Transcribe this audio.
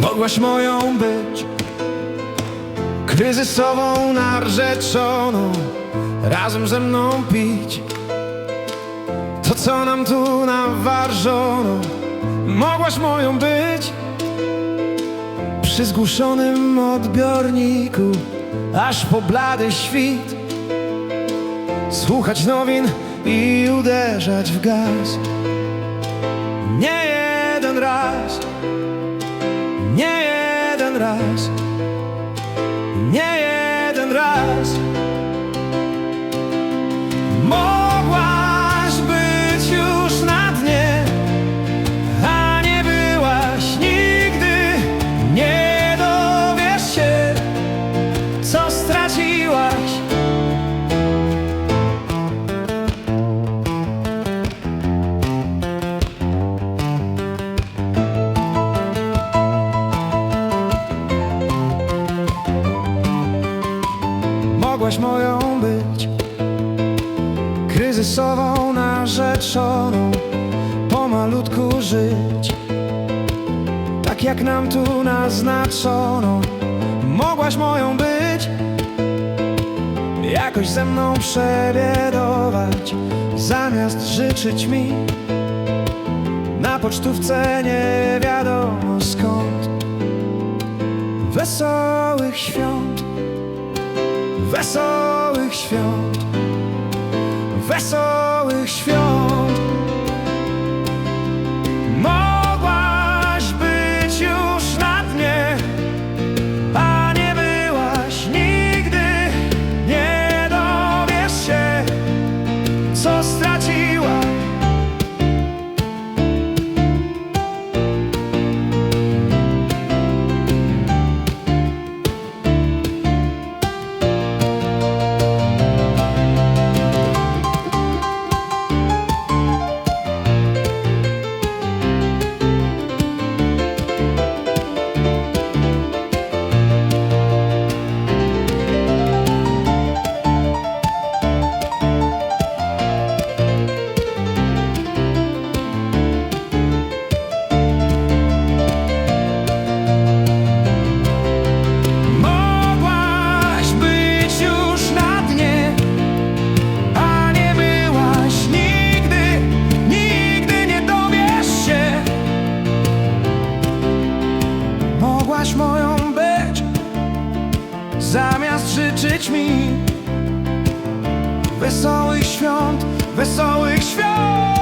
Mogłaś moją być Kryzysową narzeczoną Razem ze mną pić. To co nam tu nawarzono Mogłaś moją być Przy zgłuszonym odbiorniku Aż po blady świt. Słuchać nowin i uderzać w gaz. Nie jeden raz jeden Mogłaś moją być Kryzysową narzeczoną Pomalutku żyć. Tak jak nam tu naznaczono Mogłaś moją być Jakoś ze mną przebiedować Zamiast życzyć mi Na pocztówce nie wiadomo skąd Wesołych świąt Wesołych świąt, wesołych świąt. Moją być, zamiast życzyć mi wesołych świąt, wesołych świąt.